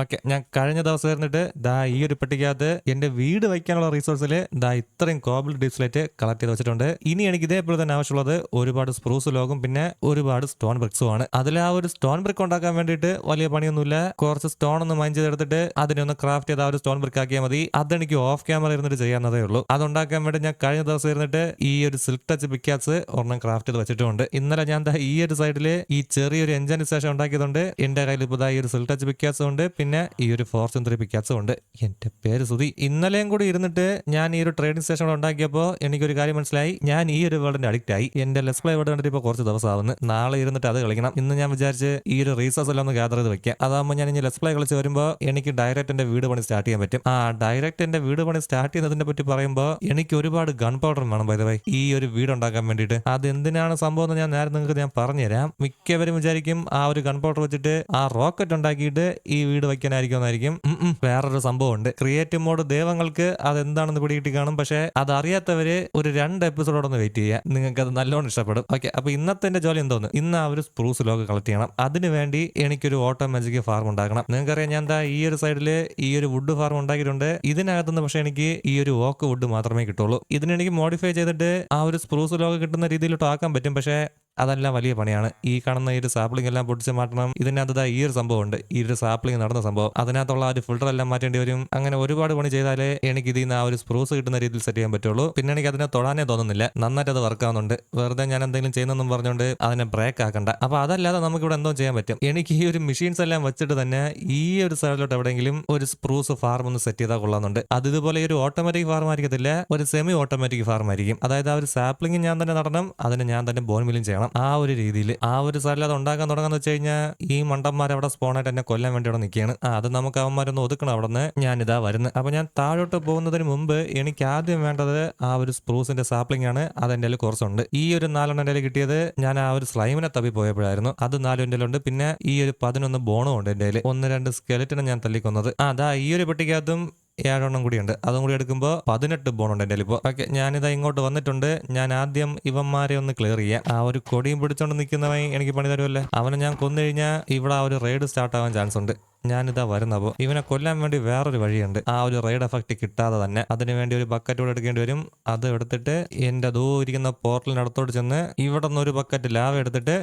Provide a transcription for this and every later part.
Okay ഞാൻ കഴിഞ്ഞ ദിവസം ഇരുന്നിട്ട് ദാ ഈ ഒരു പെട്ടിക്കകത്ത് എന്റെ വീട് വയ്ക്കാനുള്ള റിസോഴ്സിൽ ദാ ഇത്രയും കോബിൾ ഡിസ്പ്ലേറ്റ് കളക്ട് ചെയ്ത് വെച്ചിട്ടുണ്ട്. ഇനി എനിക്ക് ഇതേപോലെ തന്നെ ആവശ്യമുള്ളത് ഒരുപാട് സ്പ്രൂസ് ലോഗും പിന്നെ ഒരുപാട് സ്റ്റോൺ ബ്രിക്സും ആണ്. അതിൽ ആ ഒരു സ്റ്റോൺ ബ്രിക്ക് ഉണ്ടാക്കാൻ വേണ്ടിയിട്ട് വലിയ പണിയൊന്നുമില്ല. കുറച്ച് സ്റ്റോൺ ഒന്ന് മൈൻഡ് ചെയ്തെടുത്തിട്ട് അതിനെ ഒന്ന് ക്രാഫ്റ്റ് ചെയ്ത് ആ ഒരു സ്റ്റോൺ ബ്രിക്ക് ആക്കിയാൽ മതി. അതെനിക്ക് ഓഫ് ക്യാമറ ഇരുന്നിട്ട് ചെയ്യാവുന്നതേ ഉള്ളൂ. അതുണ്ടാക്കാൻ വേണ്ടി ഞാൻ കഴിഞ്ഞ ദിവസം ഇരുന്നിട്ട് ഈ ഒരു സിൽക്ക് ടച്ച് പിക്കാസ് ഒരെണ്ണം ക്രാഫ്റ്റ് ചെയ്ത് വെച്ചിട്ടുണ്ട്. ഇന്നലെ ഞാൻ ഈ ഒരു സൈഡിൽ ഈ ചെറിയൊരു എഞ്ചിന് സ്റ്റേഷൻ ഉണ്ടാക്കിയതുകൊണ്ട് എന്റെ കയ്യിൽ ഇപ്പോൾ ഈ ഒരു സിൽക്ക് ടച്ച് പിക്കാസ് ഉണ്ട്. പിന്നെ ഈ ഒരു ഫോർച്യൂൺ ത്രീ പിക്കാസും ഉണ്ട് എന്റെ പേര് സുധി ഇന്നലെയും കൂടി ഇരുന്നിട്ട് ഞാൻ ഈ ഒരു ട്രേഡിംഗ് സ്റ്റേഷൻ ഉണ്ടാക്കിയപ്പോൾ എനിക്കൊരു കാര്യം മനസ്സിലായി. ഞാൻ ഈ ഒരു വേർഡിന്റെ അഡിക്റ്റ് ആയി. എന്റെ ലെസ് പ്ലേ വേർഡ് കണ്ടിട്ട് ഇപ്പോൾ കുറച്ച് ദിവസമാവുന്നു. നാളെ ഇരുന്നിട്ട് അത് കളിക്കണം. ഇന്ന് ഞാൻ വിചാരിച്ച് ഈ ഒരു റീസോഴ്സ് എല്ലാം ഒന്ന് ഗ്യാദർ ചെയ്ത് വെക്കാം. അതാകുമ്പോൾ ഞാൻ ഇനി ലെസ് പ്ലേ കളിച്ച് വരുമ്പോൾ എനിക്ക് ഡയറക്റ്റ് എന്റെ വീട് പണി സ്റ്റാർട്ട് ചെയ്യാൻ പറ്റും. ആ ഡയറക്റ്റ് എന്റെ വീട് പണി സ്റ്റാർട്ട് ചെയ്യുന്നതിനെ പറ്റി പറയുമ്പോൾ എനിക്ക് ഒരുപാട് ഗൺ പൗഡർ വേണം ബൈ വൈ ഈ ഒരു വീട് ഉണ്ടാക്കാൻ വേണ്ടിയിട്ട്. അത് എന്തിനാണ് സംഭവം എന്ന് ഞാൻ നേരെ നിങ്ങൾക്ക് ഞാൻ പറഞ്ഞുതരാം. മിക്കവരും വിചാരിക്കും ആ ഒരു ഗൺ പൗഡർ വെച്ചിട്ട് ആ റോക്കറ്റ് ഉണ്ടാക്കിയിട്ട് ഈ വീട് വയ്ക്കാനായിരിക്കും എന്നായിരിക്കും ഉം ഉം. വേറൊരു സംഭവം ഉണ്ട് ക്രിയേറ്റീവ് മോഡ് ദൈവങ്ങൾക്ക് അതെന്താണെന്ന് പിടികിട്ടി കാണും. പക്ഷേ അത് അറിയാത്തവര് ഒരു രണ്ട് എപ്പിസോഡോടൊന്ന് വെയിറ്റ് ചെയ്യുക. നിങ്ങൾക്ക് അത് നല്ലോണം ഇഷ്ടപ്പെടും. ഓക്കെ അപ്പൊ ഇന്നത്തെ ജോലി എന്തോന്ന്? ഇന്ന് ആ ഒരു സ്പ്രൂസ് ലോഗ് കളക്ട് ചെയ്യണം. അതിന് വേണ്ടി എനിക്കൊരു ഓട്ടോമാജിക് ഫാർം ഉണ്ടാക്കണം. നിങ്ങൾക്കറിയാം ഞാൻ എന്താ ഈ ഒരു സൈഡിൽ ഈ ഒരു വുഡ് ഫാർം ഉണ്ടാക്കിയിട്ടുണ്ട്. ഇതിനകത്തുനിന്ന് പക്ഷേ എനിക്ക് ഈ ഒരു ഓക്ക് വുഡ് മാത്രമേ കിട്ടുള്ളൂ. ഇതിനെനിക്ക് മോഡിഫൈ ചെയ്തിട്ട് ആ ഒരു സ്പ്രൂസ് ലോഗ് കിട്ടുന്ന രീതിയിലോട്ട് ആക്കാൻ പറ്റും. പക്ഷേ അതെല്ലാം വലിയ പണിയാണ്. ഈ കാണുന്ന ഈ ഒരു സാപ്ലിംഗ് എല്ലാം പൊട്ടിച്ച് മാറ്റണം. ഇതിനകത്ത് ഈ ഒരു സംഭവം ഉണ്ട് ഈ ഒരു സാപ്ലിംഗ് നടന്ന സംഭവം. അതിനകത്തുള്ള ആ ഒരു ഫിൽട്ടർ എല്ലാം മാറ്റേണ്ടി വരും. അങ്ങനെ ഒരുപാട് പണി ചെയ്താലേ എനിക്ക് ഇതിൽ നിന്ന് ആ ഒരു സ്പ്രൂസ് കിട്ടുന്ന രീതിയിൽ സെറ്റ് ചെയ്യാൻ പറ്റുള്ളൂ. പിന്നെ എനിക്ക് അതിനെ തൊടാനേ തോന്നുന്നില്ല. നന്നായിട്ട് അത് വർക്ക് ആവുന്നുണ്ട്. വെറുതെ ഞാൻ എന്തെങ്കിലും ചെയ്യുന്നെന്നും പറഞ്ഞുകൊണ്ട് അതിനെ ബ്രേക്ക് ആക്കണ്ട. അപ്പൊ അതല്ലാതെ നമുക്ക് ഇവിടെ എന്തോ ചെയ്യാൻ പറ്റും. എനിക്ക് ഈ ഒരു മെഷീൻസ് എല്ലാം വെച്ചിട്ട് തന്നെ ഈ ഒരു സ്ഥലത്തോട്ട് എവിടെയെങ്കിലും ഒരു സ്പ്രൂസ് ഫാർം ഒന്ന് സെറ്റ് ചെയ്താൽ കൊള്ളാന്നുണ്ട് അത് ഇതുപോലെ ഒരു ഓട്ടോമാറ്റിക് ഫാർം ആയിരിക്കത്തില്ല. ഒരു സെമി ഓട്ടോമാറ്റിക് ഫാർം ആയിരിക്കും. അതായത് ആ ഒരു സാപ്ലിംഗ് ഞാൻ തന്നെ നടണം. അതിന് ഞാൻ തന്നെ ബോൺ മില്ലും ചെയ്യണം. ആ ഒരു രീതിയിൽ ആ ഒരു സ്ഥലം അത് ഉണ്ടാക്കാൻ തുടങ്ങാന്ന് വെച്ച് കഴിഞ്ഞാൽ ഈ മണ്ടന്മാർ അവിടെ സ്പോണായിട്ട് എന്നെ കൊല്ലാൻ വേണ്ടി അവിടെ നിൽക്കുകയാണ് ആ അത് നമുക്ക് അവന്മാരൊന്ന് ഒതുക്കണം അവിടെ നിന്ന് ഞാൻ ഇതാ വരുന്നത് അപ്പോൾ ഞാൻ താഴോട്ട് പോകുന്നതിന് മുമ്പ് എനിക്ക് ആദ്യം വേണ്ടത് ആ ഒരു സ്പ്രൂസിന്റെ സാപ്ലിംഗ് ആണ്. അത് എന്റെ കയ്യിൽ കുറച്ചുണ്ട് ഈ ഒരു നാലെണ്ണം എന്റെ കിട്ടിയത് ഞാൻ ആ ഒരു സ്ലൈമിനെ തപ്പി പോയപ്പോഴായിരുന്നു. അത് നാലും എന്റെ ഉണ്ട്. പിന്നെ ഈ ഒരു പതിനൊന്ന് ബോണും ഉണ്ട് എന്റെ കയ്യിൽ ഒന്ന് രണ്ട് സ്കെലറ്റിനെ ഞാൻ തല്ലിക്കൊന്നത്. അതാ ഈ ഒരു പെട്ടിക്കകത്തും ഏഴെണ്ണം കൂടിയുണ്ട്. അതും കൂടി എടുക്കുമ്പോൾ പതിനെട്ട് ബോണുണ്ട് എന്റെ ഇപ്പോൾ ഓക്കെ ഞാനിതാ ഇങ്ങോട്ട് വന്നിട്ടുണ്ട്. ഞാൻ ആദ്യം ഇവന്മാരെ ഒന്ന് ക്ലിയർ ചെയ്യാം. ആ ഒരു കൊടിയും പിടിച്ചോണ്ട് നിൽക്കുന്നവൻ എനിക്ക് പണി തരുമല്ലേ അവനെ ഞാൻ കൊന്നു കഴിഞ്ഞാൽ ഇവിടെ ആ ഒരു റെയ്ഡ് സ്റ്റാർട്ട് ആവാൻ ചാൻസ് ഉണ്ട്. ഞാനിതാ വരുന്നപ്പോൾ ഇവനെ കൊല്ലാൻ വേണ്ടി വേറൊരു വഴിയുണ്ട്. ആ ഒരു റെയ്ഡ് എഫക്റ്റ് കിട്ടാതെ തന്നെ. അതിന് വേണ്ടി ഒരു ബക്കറ്റ് കൂടെ എടുക്കേണ്ടി വരും. അത് എടുത്തിട്ട് എന്റെ ദൂ ഇരിക്കുന്ന പോർട്ടലിനടുത്തോട്ട് ചെന്ന് ഇവിടെ നിന്ന് ഒരു ബക്കറ്റ് ലാവ് എടുത്തിട്ട്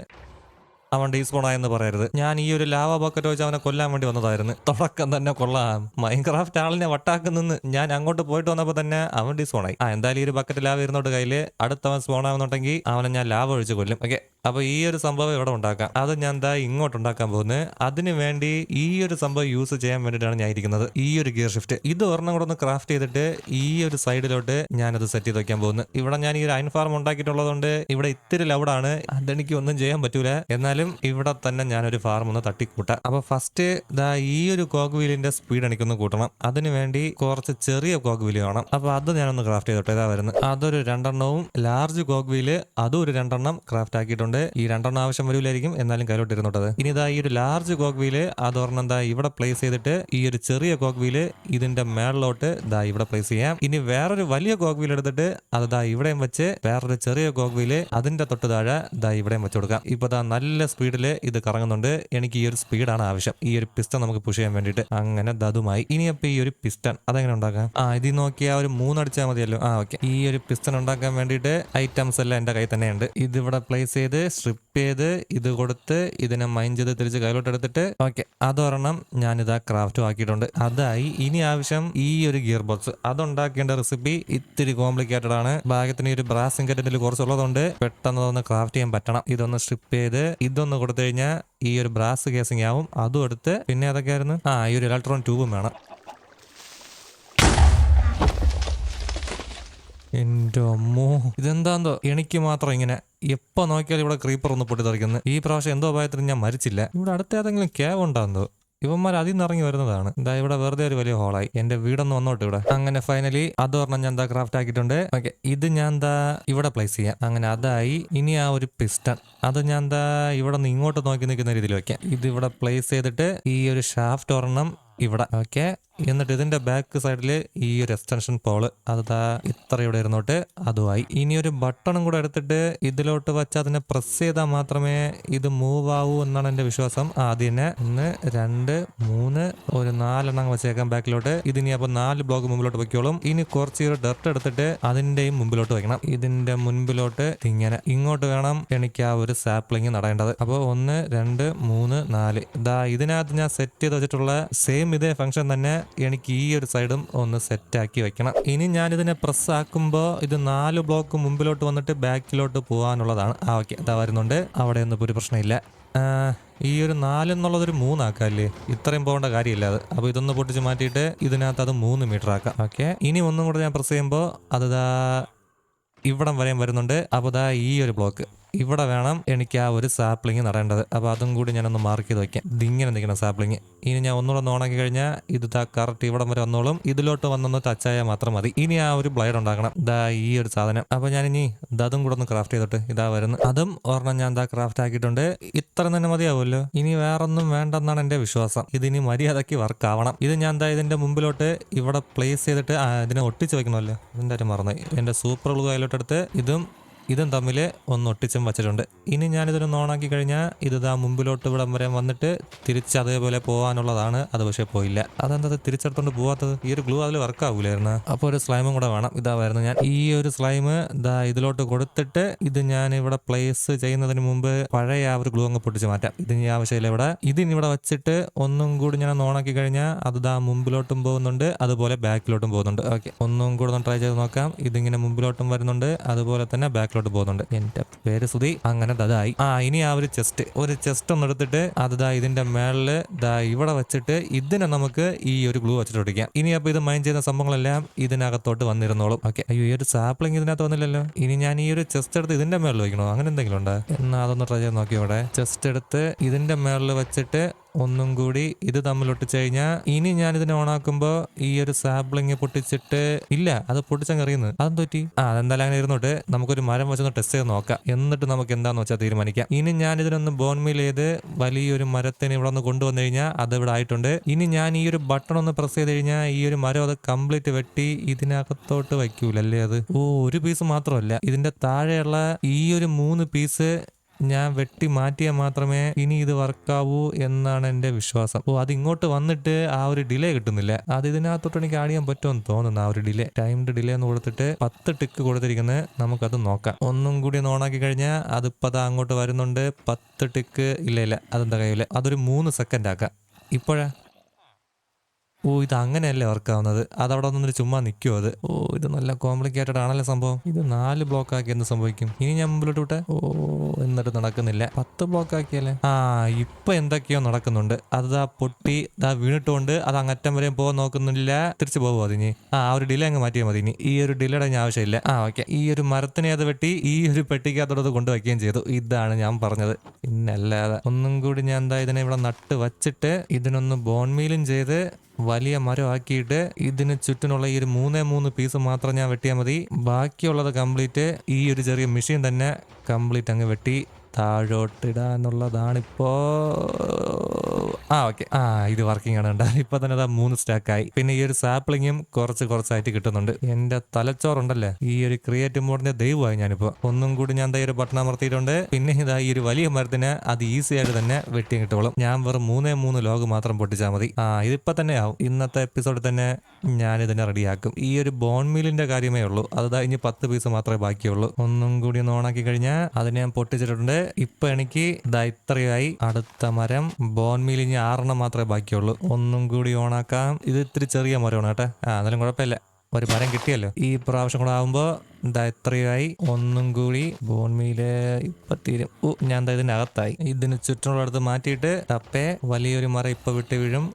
അവൻ ഡീസ്പോണായെന്ന് പറയരുത്. ഞാൻ ഈ ഒരു ലാവ ബക്കറ്റ് വെച്ച് അവനെ കൊല്ലാൻ വേണ്ടി വന്നതായിരുന്നു. തുടക്കം തന്നെ കൊള്ളാം. മൈൻക്രാഫ്റ്റ് ആളിനെ വട്ടാക്കുന്നെന്ന് ഞാൻ അങ്ങോട്ട് പോയിട്ട് വന്നപ്പോൾ തന്നെ അവൻ ഡീസ്പോണായി ആ എന്തായാലും ഈ ഒരു ബക്കറ്റ് ലാവ് ഇരുന്നോട്ട് കയ്യിൽ അടുത്തവൻ സ്പോൺ ആവുന്നുണ്ടെങ്കിൽ അവനെ ഞാൻ ലാവ് ഒഴിച്ച് കൊല്ലും. ഓക്കെ അപ്പൊ ഈ ഒരു സംഭവം ഇവിടെ ഉണ്ടാക്കാം. അത് ഞാൻ എന്താ ഇങ്ങോട്ട് ഉണ്ടാക്കാൻ പോകുന്നത്. അതിന് വേണ്ടി ഈ ഒരു സംഭവം യൂസ് ചെയ്യാൻ വേണ്ടിയിട്ടാണ് ഞാൻ ഇരിക്കുന്നത്. ഈ ഒരു ഗിയർ ഷിഫ്റ്റ് ഇത് ഒരെണ്ണം കൂടെ ഒന്ന് ക്രാഫ്റ്റ് ചെയ്തിട്ട് ഈ ഒരു സൈഡിലോട്ട് ഞാനത് സെറ്റ് ചെയ്ത് വെക്കാൻ പോകുന്നു ഇവിടെ ഞാൻ ഈ ഒരു അയൺ ഫാർം ഉണ്ടാക്കിയിട്ടുള്ളതുകൊണ്ട് ഇവിടെ ഇത്തിരി ലൗഡാണ് അതെനിക്ക് ഒന്നും ചെയ്യാൻ പറ്റൂല. എന്നാലും ഇവിടെ തന്നെ ഞാനൊരു ഫാർം ഒന്ന് തട്ടിക്കൂട്ടാം. അപ്പൊ ഫസ്റ്റ് ഇതാ ഈ ഒരു കോക്ക് വീലിന്റെ സ്പീഡ് എനിക്കൊന്ന് കൂട്ടണം. അതിന് വേണ്ടി കുറച്ച് ചെറിയ കോക്ക് വീൽ വേണം. അപ്പൊ അത് ഞാനൊന്ന് ക്രാഫ്റ്റ് ചെയ്തോട്ടെ ഇതാ വരുന്നത്. അതൊരു രണ്ടെണ്ണവും ലാർജ് കോക്ക് വീൽ അതും ഒരു രണ്ടെണ്ണം ക്രാഫ്റ്റ് ആക്കിയിട്ടുണ്ട്. ഈ രണ്ടെണ്ണം ആവശ്യം വരില്ലായിരിക്കും എന്നാലും കയ്യിലോട്ട് ഇരുന്നോട്ടത് ഇനി ഇതാ ഈ ഒരു ലാർജ് കോക്ക് വീൽ അതൊരെണ്ണം എന്താ ഇവിടെ പ്ലേസ് ചെയ്തിട്ട് ഈ ഒരു ചെറിയ കോക്ക് വീൽ ഇതിന്റെ മേളിലോട്ട് ഇതാ ഇവിടെ പ്ലേസ് ചെയ്യാം. ഇനി വേറൊരു വലിയ കോക്ക് വീൽ എടുത്തിട്ട് അത് ദാ ഇവിടെയും വെച്ച് വേറൊരു ചെറിയ കോക്ക് വീൽ അതിന്റെ തൊട്ട് താഴെ ദാ ഇവിടെയും വെച്ച് കൊടുക്കാം. ഇപ്പൊ ദാ നല്ല സ്പീഡിൽ ഇത് കറങ്ങുന്നുണ്ട്. എനിക്ക് ഈ ഒരു സ്പീഡാണ് ആവശ്യം. ഈ ഒരു പിസ്റ്റൺ നമുക്ക് പുഷ് ചെയ്യാൻ വേണ്ടിയിട്ട്. അങ്ങനെ ദതുമായി ഇനി അപ്പൊ ഈ ഒരു പിസ്റ്റൺ അതെങ്ങനെ ഉണ്ടാക്കാം? ആ ഇതിൽ നോക്കിയാൽ ഒരു മൂന്നടിച്ചാൽ മതിയല്ലോ. ആ ഓക്കെ. ഈ ഒരു പിസ്റ്റൺ ഉണ്ടാക്കാൻ വേണ്ടിയിട്ട് ഐറ്റംസ് എല്ലാം എന്റെ കയ്യിൽ തന്നെയുണ്ട്. ഇതിവിടെ പ്ലേസ് ചെയ്ത് സ്ട്രിപ്പ് ചെയ്ത് ഇത് കൊടുത്ത് ഇതിനെ മൈൻഡ് ചെയ്ത് തിരിച്ച് കയ്യിലോട്ട് എടുത്തിട്ട് ഓക്കെ അതൊരെണ്ണം ഞാനിതാ ക്രാഫ്റ്റ് ആക്കിയിട്ടുണ്ട്. അതായി ഇനി ആവശ്യം ഈ ഒരു ഗിയർ ബോക്സ് അതുണ്ടാക്കേണ്ട റെസിപ്പി ഇത്തിരി കോംപ്ലിക്കേറ്റഡ് ആണ്. ഭാഗത്തിന് ഒരു ബ്രാസ് ഇൻകറ്റിൽ കുറച്ചുള്ളതുകൊണ്ട് പെട്ടെന്ന് ഒന്ന് ക്രാഫ്റ്റ് ചെയ്യാൻ പറ്റണം. ഇതൊന്ന് സ്ട്രിപ്പ് ചെയ്ത് ഇതൊന്ന് കൊടുത്തു കഴിഞ്ഞാൽ ഈ ഒരു ബ്രാസ് കേസിംഗ് ആവും. അതും എടുത്ത് പിന്നെ അതൊക്കെയായിരുന്നു ആ ഈ ഒരു ഇലക്ട്രോൺ ട്യൂബും വേണം. എന്റെ അമ്മോ ഇതെന്താന്തോ എനിക്ക് മാത്രം ഇങ്ങനെ എപ്പോ നോക്കിയാലും ഇവിടെ ക്രീപ്പർ ഒന്ന് പൊട്ടിത്തെറിക്കുന്നു. ഈ പ്രാവശ്യം എന്തോ ഭയത്തിന് ഞാൻ മരിച്ചില്ല. ഇവിടെ അടുത്ത ഏതെങ്കിലും ക്യാവ് ഉണ്ടാകുന്നോ ഇവന്മാർ അതിൽ നിന്ന് ഇറങ്ങി വരുന്നതാണ്. എന്താ ഇവിടെ വെറുതെ ഒരു വലിയ ഹോളായി എന്റെ വീടൊന്ന് വന്നോട്ട് ഇവിടെ. അങ്ങനെ ഫൈനലി അത് പറഞ്ഞാൽ ഞാൻ എന്താ ക്രാഫ്റ്റ് ആക്കിയിട്ടുണ്ട്. ഓക്കെ ഇത് ഞാൻ എന്താ ഇവിടെ പ്ലേസ് ചെയ്യാം. അങ്ങനെ അതായി ഇനി ആ ഒരു പിസ്റ്റൺ അത് ഞാൻ എന്താ ഇവിടെ നിന്ന് ഇങ്ങോട്ട് നോക്കി നിൽക്കുന്ന രീതിയിൽ വെക്കാം. ഇത് ഇവിടെ പ്ലേസ് ചെയ്തിട്ട് ഈ ഒരു ഷാഫ്റ്റ് ഒരെണ്ണം ഇവിടെ. ഓക്കെ. എന്നിട്ട് ഇതിന്റെ ബാക്ക് സൈഡിൽ ഈ ഒരു എക്സ്റ്റൻഷൻ പോൾ അത് ഇത്ര ഇവിടെ ഇരുന്നോട്ട്. അതുമായി. ഇനി ഒരു ബട്ടണും കൂടെ എടുത്തിട്ട് ഇതിലോട്ട് വെച്ച് അതിനെ പ്രസ് ചെയ്താൽ മാത്രമേ ഇത് മൂവ് ആവൂ എന്നാണ് എന്റെ വിശ്വാസം. ആദ്യം ഒന്ന് രണ്ട് മൂന്ന് ഒരു നാലെണ്ണം വെച്ചേക്കാം ബാക്കിലോട്ട്. ഇതിനി അപ്പൊ നാല് ബ്ലോക്ക് മുമ്പിലോട്ട് വെക്കോളും ഇനി കുറച്ച് ഒരു ഡർട്ട് എടുത്തിട്ട് അതിന്റെയും മുമ്പിലോട്ട് വെക്കണം ഇതിന്റെ മുൻപിലോട്ട് ഇങ്ങനെ ഇങ്ങോട്ട് വേണം എനിക്ക് ആ ഒരു സാപ്ലിങ് നടേണ്ടത്. അപ്പോൾ ഒന്ന് രണ്ട് മൂന്ന് നാല്. ഇതാ ഇതിനകത്ത് ഞാൻ സെറ്റ് ചെയ്ത് വെച്ചിട്ടുള്ള സെയിം ഇതേ ഫംഗ്ഷൻ തന്നെ എനിക്ക് ഈ ഒരു സൈഡും ഒന്ന് സെറ്റാക്കി വെക്കണം. ഇനി ഞാനിതിനെ പ്രസ് ആക്കുമ്പോൾ ഇത് നാല് ബ്ലോക്ക് മുമ്പിലോട്ട് വന്നിട്ട് ബാക്കിലോട്ട് പോകാനുള്ളതാണ് ആ ഓക്കെ അതാ വരുന്നുണ്ട്. അവിടെ ഒന്നും ഒരു പ്രശ്നമില്ല. ഈ ഒരു നാലെന്നുള്ളതൊരു മൂന്നാക്കാല്ലേ? ഇത്രയും പോകേണ്ട കാര്യമില്ല അത്. അപ്പോൾ ഇതൊന്ന് പൊട്ടിച്ച് മാറ്റിയിട്ട് ഇതിനകത്ത് അത് മൂന്ന് മീറ്റർ ആക്കാം. ഓക്കെ ഇനി ഒന്നും കൂടെ ഞാൻ പ്രസ് ചെയ്യുമ്പോൾ അത് ഇവിടം വരെയും വരുന്നുണ്ട്. അപ്പോൾ ദാ ഈ ഒരു ബ്ലോക്ക് ഇവിടെ വേണം എനിക്ക് ആ ഒരു സാപ്ലിങ് നടേണ്ടത്. അപ്പോൾ അതും കൂടി ഞാനൊന്ന് മാർക്ക് ചെയ്ത് വയ്ക്കാം ഇതിങ്ങനെ നിൽക്കണം സാപ്ലിങ്. ഇനി ഞാൻ ഒന്നുകൂടെ നോണാക്കി കഴിഞ്ഞാൽ ഇത് കറക്റ്റ് ഇവിടം വരെ വന്നോളും. ഇതിലോട്ട് വന്നൊന്ന് ടച്ച് ആയാൽ മാത്രം മതി. ഇനി ആ ഒരു ബ്ലൈഡ് ഉണ്ടാക്കണം. ദാ ഈ ഒരു സാധനം. അപ്പോൾ ഞാൻ ഇനി ഇതും കൂടെ ഒന്ന് ക്രാഫ്റ്റ് ചെയ്തിട്ട് ഇതാ വരുന്നു. അതും ഒരെണ്ണം ഞാൻ ദാ ക്രാഫ്റ്റ് ആക്കിയിട്ടുണ്ട്. ഇത്ര തന്നെ മതിയാവുമല്ലോ. ഇനി വേറൊന്നും വേണ്ടെന്നാണ് എന്റെ വിശ്വാസം. ഇതിനി മര്യാദയ്ക്ക് വർക്ക് ആവണം. ഇത് ഞാൻ എന്താ ഇതിന്റെ മുമ്പിലോട്ട് ഇവിടെ പ്ലേസ് ചെയ്തിട്ട് ഇതിനെ ഒട്ടിച്ച് വെക്കണമല്ലോ. കാര്യം മറന്നു. എന്റെ സൂപ്പർ ഗ്ലൂ അതിലോട്ടെടുത്ത് ഇതും ഇതും തമ്മിൽ ഒന്ന് ഒട്ടിച്ചും വച്ചിട്ടുണ്ട്. ഇനി ഞാനിതൊന്ന് ഓണാക്കി കഴിഞ്ഞാൽ ഇത് ഇതാ മുമ്പിലോട്ട് ഇവിടം വരെ വന്നിട്ട് തിരിച്ച് അതേപോലെ പോകാനുള്ളതാണ്. അത് പക്ഷേ പോയില്ല. അതെന്താ തിരിച്ചെടുത്തോണ്ട് പോവാത്തത്? ഈ ഒരു ഗ്ലൂ അതിൽ വർക്ക് ആവൂലായിരുന്നു? അപ്പോൾ ഒരു സ്ലൈമും കൂടെ വേണം. ഇതാ വരുന്നത് ഞാൻ. ഈ ഒരു സ്ലൈം ഇതാ ഇതിലോട്ട് കൊടുത്തിട്ട് ഇത് ഞാൻ ഇവിടെ പ്ലേസ് ചെയ്യുന്നതിന് മുമ്പ് പഴയ ആ ഒരു ഗ്ലൂ അങ്ങ് പൊട്ടിച്ച് മാറ്റാം. ഇതിന് ആവശ്യമില്ല ഇവിടെ. ഇതിന് ഇവിടെ വെച്ചിട്ട് ഒന്നും കൂടി ഞാൻ ഒന്ന് ഓണാക്കി കഴിഞ്ഞാൽ അത് ഇതാ മുമ്പിലോട്ടും പോകുന്നുണ്ട്. അതുപോലെ ബാക്കിലോട്ടും പോകുന്നുണ്ട്. ഓക്കെ ഒന്നും കൂടെ ഒന്ന് ട്രൈ ചെയ്ത് നോക്കാം. ഇതിങ്ങനെ മുമ്പിലോട്ടും വരുന്നുണ്ട്. അതുപോലെ തന്നെ ബാക്കിലോട്ട് പോകുന്നുണ്ട്. എന്റെ പേര് സുധി. അങ്ങനെ ദതായി ആ ഇനി ആ ഒരു ചെസ്റ്റ് ഒരു ചെസ്റ്റ് ഒന്ന് എടുത്തിട്ട് അത് ദാ ഇതിന്റെ മേളിൽ ദാ ഇവിടെ വെച്ചിട്ട് ഇതിനെ നമുക്ക് ഈ ഒരു ഗ്ലൂ വെച്ചിട്ട് ഒട്ടിക്കാം. ഇനി അപ്പൊ ഇത് മൈൻ ചെയ്യുന്ന സംഭവങ്ങളെല്ലാം ഇതിനകത്തോട്ട് വന്നിരുന്നോളും. ഓക്കെ. അയ്യോ ഈ ഒരു സാപ്ലിംഗ് ഇതിനകത്ത് വന്നില്ലല്ലോ. ഇനി ഞാൻ ഈ ഒരു ചെസ്റ്റ് എടുത്ത് ഇതിന്റെ മേളിൽ വെക്കണോ അങ്ങനെ എന്തെങ്കിലും ഉണ്ടോ? എന്നാ അതൊന്ന് ട്രൈ ചെയ്ത് നോക്കി ഇവിടെ ചെസ്റ്റ് എടുത്ത് ഇതിന്റെ മേളിൽ വെച്ചിട്ട് ഒന്നും കൂടി ഇത് തമ്മിൽ ഒട്ടിച്ചു കഴിഞ്ഞാൽ ഇനി ഞാൻ ഇതിനെ ഓണാക്കുമ്പോൾ ഈ ഒരു സാപ്ലിങ് പൊട്ടിച്ചിട്ട് ഇല്ല അത് പൊട്ടിച്ചങ്ങ് എറിയുന്നത് അതെന്ത് പറ്റി? ആ അതെന്തായാലും അങ്ങനെ ഇരുന്നോട്ട്. നമുക്കൊരു മരം വെച്ചൊന്ന് ടെസ്റ്റ് ചെയ്ത് നോക്കാം. എന്നിട്ട് നമുക്ക് എന്താന്ന് വെച്ചാൽ തീരുമാനിക്കാം. ഇനി ഞാൻ ഇതിനൊന്ന് ബോൺമീൽ ചെയ്ത് വലിയൊരു മരത്തിന് ഇവിടെ ഒന്ന് കൊണ്ടുവന്നു കഴിഞ്ഞാൽ അത് ഇവിടെ ആയിട്ടുണ്ട്. ഇനി ഞാൻ ഈ ഒരു ബട്ടൺ ഒന്ന് പ്രസ് ചെയ്ത് കഴിഞ്ഞാൽ ഈ ഒരു മരം അത് കംപ്ലീറ്റ് വെട്ടി ഇതിനകത്തോട്ട് വയ്ക്കൂലല്ലേ അത്? ഓ ഒരു പീസ് മാത്രമല്ല. ഇതിന്റെ താഴെയുള്ള ഈ ഒരു മൂന്ന് പീസ് ഞാൻ വെട്ടി മാറ്റിയാൽ മാത്രമേ ഇനി ഇത് വർക്കാവൂ എന്നാണ് എന്റെ വിശ്വാസം. അപ്പോൾ അത് ഇങ്ങോട്ട് വന്നിട്ട് ആ ഒരു ഡിലേ കിട്ടുന്നില്ല. അത് ഇതിനകത്തോട്ട് എനിക്ക് ആഡ് ചെയ്യാൻ പറ്റുമെന്ന് തോന്നുന്നു ആ ഒരു ഡിലേ ടൈംഡ് ഡിലേ എന്ന് കൊടുത്തിട്ട് പത്ത് ടിക്ക് കൊടുത്തിരിക്കുന്നത് നമുക്കത് നോക്കാം. ഒന്നും കൂടി ഒന്ന് ഓണാക്കി കഴിഞ്ഞാൽ അതിപ്പോൾ അത് അങ്ങോട്ട് വരുന്നുണ്ട്. പത്ത് ടിക്ക് ഇല്ല ഇല്ല. അതെന്താ കഴിയില്ല അതൊരു മൂന്ന് സെക്കൻഡ് ആക്കാം. ഇപ്പോഴാ? ഓ ഇത് അങ്ങനെയല്ലേ വർക്കാവുന്നത്? അതവിടെ അത് നിന്നിട്ട് ചുമ്മാ നിൽക്കുമോ അത്? ഓ ഇത് നല്ല കോംപ്ലിക്കേറ്റഡ് ആണല്ലേ സംഭവം. ഇത് നാല് ബ്ലോക്ക് ആക്കി എന്ത് സംഭവിക്കും? ഇനി ഞാൻ മുമ്പിലോട്ട് വിട്ടെ ഓ എന്നിട്ട് നടക്കുന്നില്ല. പത്ത് ബ്ലോക്ക് ആക്കിയല്ലേ? ആ ഇപ്പൊ എന്തൊക്കെയോ നടക്കുന്നുണ്ട്. അത് ആ പൊട്ടി ഇതാ വീണിട്ടുകൊണ്ട് അത് അങ്ങറ്റം വരെയും പോകാൻ നോക്കുന്നില്ല. തിരിച്ചു പോകുമോ അതിന് ആ ഒരു ഡിലേ അങ്ങ് മാറ്റിയാൽ മതി ഇനി. ഈ ഒരു ഡിലേയുടെ ഞാൻ ആവശ്യമില്ല. ആ ഓക്കെ. ഈ ഒരു മരത്തിനെ അത് വെട്ടി ഈ ഒരു പെട്ടിക്കകത്തോട് കൊണ്ടുവയ്ക്കുകയും ചെയ്തു. ഇതാണ് ഞാൻ പറഞ്ഞത്. പിന്നല്ലാതെ ഒന്നും കൂടി ഞാൻ എന്താ ഇതിനെ ഇവിടെ നട്ട് വച്ചിട്ട് ഇതിനൊന്ന് ബോൺമീലും ചെയ്ത് വലിയ മരം ആക്കിയിട്ട് ഇതിന് ചുറ്റിനുള്ള ഈ ഒരു മൂന്നേ മൂന്ന് പീസ് മാത്രം ഞാൻ വെട്ടിയാൽ മതി. ബാക്കിയുള്ളത് കംപ്ലീറ്റ് ഈ ഒരു ചെറിയ മെഷീൻ തന്നെ കംപ്ലീറ്റ് അങ്ങ് വെട്ടി താഴോട്ടിടാന്നുള്ളതാണിപ്പോ ആ ഓക്കെ. ആ ഇത് വർക്കിംഗ് ആണ് കണ്ട. ഇപ്പൊ തന്നെ അതാ മൂന്ന് സ്റ്റാക്കായി പിന്നെ ഈ ഒരു സാപ്ലിങ്ങും കുറച്ച് കുറച്ചായിട്ട് കിട്ടുന്നുണ്ട്. എന്റെ തലച്ചോറുണ്ടല്ലേ? ഈ ഒരു ക്രിയേറ്റീവ് മോഡിന്റെ ദൈവമായി ഞാനിപ്പോ. ഒന്നും കൂടി ഞാൻ ഈ ഒരു ബട്ടൺ അമർത്തിയിട്ടുണ്ട്. പിന്നെ ഇതാ ഈ ഒരു വലിയ മരത്തിന് അത് ഈസി ആയിട്ട് തന്നെ വെട്ടി കിട്ടോളും ഞാൻ വെറും മൂന്നേ മൂന്ന് ലോഗ് മാത്രം പൊട്ടിച്ചാൽ മതി. ആ ഇതിപ്പോ തന്നെ ആവും. ഇന്നത്തെ എപ്പിസോഡിൽ തന്നെ ഞാൻ ഇതിനെ റെഡിയാക്കും ഈ ഒരു ബോൺ മീലിന്റെ കാര്യമേ ഉള്ളൂ. അത് ഇനി പത്ത് പീസ് മാത്രമേ ബാക്കിയുള്ളൂ. ഒന്നും കൂടി ഒന്ന് ഓണാക്കി കഴിഞ്ഞാൽ അതിനെ ഞാൻ പൊട്ടിച്ചിട്ടുണ്ട്. ഇപ്പൊ എനിക്ക് ഇതാ ഇത്രയായി. അടുത്ത മരം ബോൺ മീൽ ഇനി ആറെണ്ണം മാത്രമേ ബാക്കിയുള്ളൂ. ഒന്നും കൂടി ഓണാക്കാം. ഇത് ഇത്തിരി ചെറിയ മരമാണ് കേട്ടെ. ആ എന്നാലും കുഴപ്പമില്ല. ഒരു മരം കിട്ടിയല്ലോ. ഈ പ്രാവശ്യം കൂടെ ആകുമ്പോൾ എന്താ എത്രയായി ഒന്നും കൂടി ബോൺമീൽ ഇപ്പൊ തീരും ഓ ഞാൻ ദാ ഇതിന്റെ അകത്തായി ഇതിന് ചുറ്റുമുള്ള അടുത്ത് മാറ്റിയിട്ട് തപ്പേ വലിയൊരു മരം ഇപ്പൊ വിട്ട് വീഴും.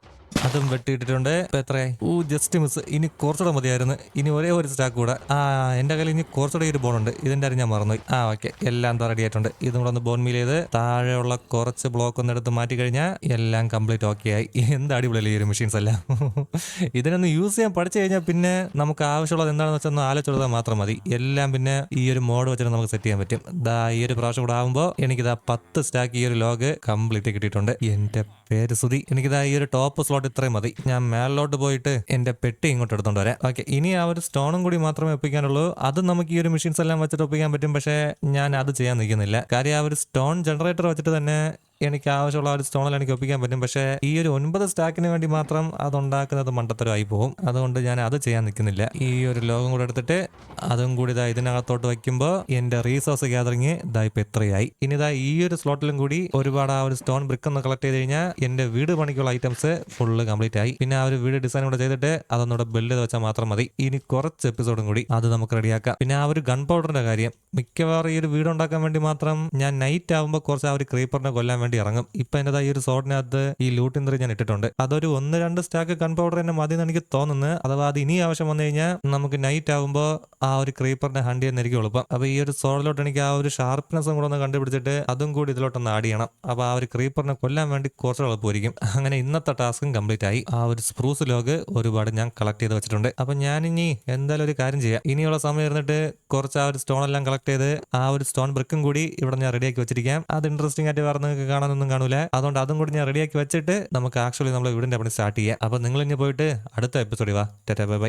അതും വെട്ടിയിട്ടിട്ടുണ്ട്. ഇപ്പൊ എത്രയായി? ഓ ജസ്റ്റ് മിസ് ഇനി കുറച്ചുകൂടെ മതിയായിരുന്നു. ഇനി ഒരേ ഒരു സ്റ്റാക്ക് കൂടെ. ആ എന്റെ കയ്യിൽ ഇനി കുറച്ചുകൂടെ ഒരു ബോണുണ്ട് ഇതിന്റെ കാര്യം ഞാൻ മറന്നു ആ ഓക്കെ എല്ലാം റെഡി ആയിട്ടുണ്ട്. ഇതും കൂടെ ഒന്ന് ബോൺ മീൽ ചെയ്ത് താഴെയുള്ള കുറച്ച് ബ്ലോക്ക് ഒന്ന് എടുത്ത് മാറ്റി കഴിഞ്ഞാൽ എല്ലാം കംപ്ലീറ്റ് ഓക്കെ ആയി. എന്ത് അടിപൊളിയല്ലേ ഈ ഒരു മെഷീൻസ് എല്ലാം. ഇതിനൊന്ന് യൂസ് ചെയ്യാൻ പഠിച്ചു കഴിഞ്ഞാൽ പിന്നെ നമുക്ക് ആവശ്യമുള്ളത് എന്താണെന്ന് വെച്ചാൽ ഒന്ന് ആലോചിച്ചെടുത്താൽ മാത്രം മതി. എല്ലാം പിന്നെ ഈ ഒരു മോഡ് വെച്ചിട്ട് നമുക്ക് സെറ്റ് ചെയ്യാൻ പറ്റും. ദാ ഈ ഒരു പ്രാവശ്യം കൂടെ ആകുമ്പോൾ എനിക്കിതാ പത്ത് സ്റ്റാക്ക് ഈ ഒരു ലോഗ് കംപ്ലീറ്റ് കിട്ടിയിട്ടുണ്ട്. എന്റെ പേര് സുധി. എനിക്കിതാ ഈ ഒരു ടോപ്പ് സ്ലോട്ട് അതുകൊണ്ട് ഇത്രയും മതി. ഞാൻ മേളിലോട്ട് പോയിട്ട് എന്റെ പെട്ടി ഇങ്ങോട്ട് എടുത്തോണ്ട് വരാം. ഓക്കെ ഇനി ആ ഒരു സ്റ്റോണും കൂടി മാത്രമേ ഒപ്പിക്കാനുള്ളൂ. അത് നമുക്ക് ഈ ഒരു മെഷീൻസ് എല്ലാം വെച്ചിട്ട് ഒപ്പിക്കാൻ പറ്റും. പക്ഷേ ഞാൻ അത് ചെയ്യാൻ നിൽക്കുന്നില്ല. കാര്യം ആ ഒരു സ്റ്റോൺ ജനറേറ്റർ വെച്ചിട്ട് തന്നെ എനിക്ക് ആവശ്യമുള്ള ഒരു സ്റ്റോണിൽ എനിക്ക് ഒപ്പിക്കാൻ പറ്റും. പക്ഷേ ഈ ഒരു ഒൻപത് സ്റ്റാക്കിന് വേണ്ടി മാത്രം അതുണ്ടാക്കുന്നത് മണ്ടത്തരമായി പോകും. അതുകൊണ്ട് ഞാൻ അത് ചെയ്യാൻ നിൽക്കുന്നില്ല. ഈ ഒരു ലോകം കൂടെ എടുത്തിട്ട് അതും കൂടി ഇതാ ഇതിനകത്തോട്ട് വയ്ക്കുമ്പോൾ എന്റെ റീസോഴ്സ് ഗ്യാതറിങ് ഇതാ ഇപ്പൊ എത്രയായി. ഇനി ഇതാ ഈ ഒരു സ്ലോട്ടിലും കൂടി ഒരുപാട് ആ ഒരു സ്റ്റോൺ ബ്രിക്ക് ഒന്ന് കളക്ട് ചെയ്ത് കഴിഞ്ഞാൽ എന്റെ വീട് പണിക്കുള്ള ഐറ്റംസ് ഫുള്ള് കംപ്ലീറ്റ് ആയി. പിന്നെ ആ ഒരു വീട് ഡിസൈൻ കൂടെ ചെയ്തിട്ട് അതൊന്നുകൂടെ ബിൽഡ് ചെയ്ത് വെച്ചാൽ മാത്രം മതി. ഇനി കുറച്ച് എപ്പിസോഡും കൂടി അത് നമുക്ക് റെഡിയാക്കാം പിന്നെ ആ ഒരു ഗൺ പൗഡറിന്റെ കാര്യം. മിക്കവാറും ഈ ഒരു വീട് ഉണ്ടാക്കാൻ വേണ്ടി മാത്രം ഞാൻ നൈറ്റ് ആകുമ്പോൾ കുറച്ച് ആ ഒരു ക്രീപ്പറിനെ കൊല്ലാൻ വേണ്ടി ഇറങ്ങും. ഇപ്പൊ എന്റെ ഈ ഒരു സോഡിനകത്ത് ഈ ലൂട്ടിൻ ഞാൻ ഇട്ടിട്ടുണ്ട്. അതൊരു ഒന്ന് രണ്ട് സ്റ്റാക്ക് ഗൺ പൗഡർ തന്നെ മതി എന്ന് എനിക്ക് തോന്നുന്നു. അഥവാ അത് ഇനി ആവശ്യം വന്നു കഴിഞ്ഞാൽ നമുക്ക് നൈറ്റ് ആകുമ്പോൾ ആ ഒരു ക്രീപ്പറിനെ ഹണ്ട് ചെയ്യുന്നതായിരിക്കും എളുപ്പം. അപ്പൊ ഈ ഒരു സോഡിലോട്ട് എനിക്ക് ആ ഒരു ഷാർപ്പ്നെസ്സും കൂടെ ഒന്ന് കണ്ടുപിടിച്ചിട്ട് അതും കൂടി ഇതിലോട്ടൊന്ന് ആഡ് ചെയ്യണം. അപ്പൊ ആ ഒരു ക്രീപ്പറിനെ കൊല്ലാൻ വേണ്ടി കുറച്ച് എളുപ്പമായിരിക്കും. അങ്ങനെ ഇന്നത്തെ ടാസ്കും കംപ്ലീറ്റ് ആയി. ആ ഒരു സ്പ്രൂസ് ലോഗ് ഒരുപാട് ഞാൻ കളക്ട് ചെയ്ത് വെച്ചിട്ടുണ്ട്. അപ്പൊ ഞാൻ ഇനി എന്തായാലും ഒരു കാര്യം ചെയ്യാം. ഇനിയുള്ള സമയം ഇരുന്നിട്ട് കുറച്ച് ആ ഒരു സ്റ്റോൺ എല്ലാം കളക്ട് ചെയ്ത് ആ ഒരു സ്റ്റോൺ ബ്രിക്കും കൂടി ഇവിടെ ഞാൻ റെഡിയാക്കി വെച്ചിരിക്കാം. അത് ഇൻട്രസ്റ്റിംഗ് ആയിട്ട് വേറെ നിങ്ങൾക്ക് കാണാനൊന്നും കാണൂല. അതുകൊണ്ട് അതും കൂടി ഞാൻ റെഡിയാക്കി വെച്ചിട്ട് നമുക്ക് ആക്ച്വലി നമ്മൾ വീടിന്റെ പണി സ്റ്റാർട്ട് ചെയ്യാം. അപ്പൊ നിങ്ങൾ ഇനി പോയിട്ട് അടുത്ത എപ്പിസോഡിൽ വാ. Tata bye bye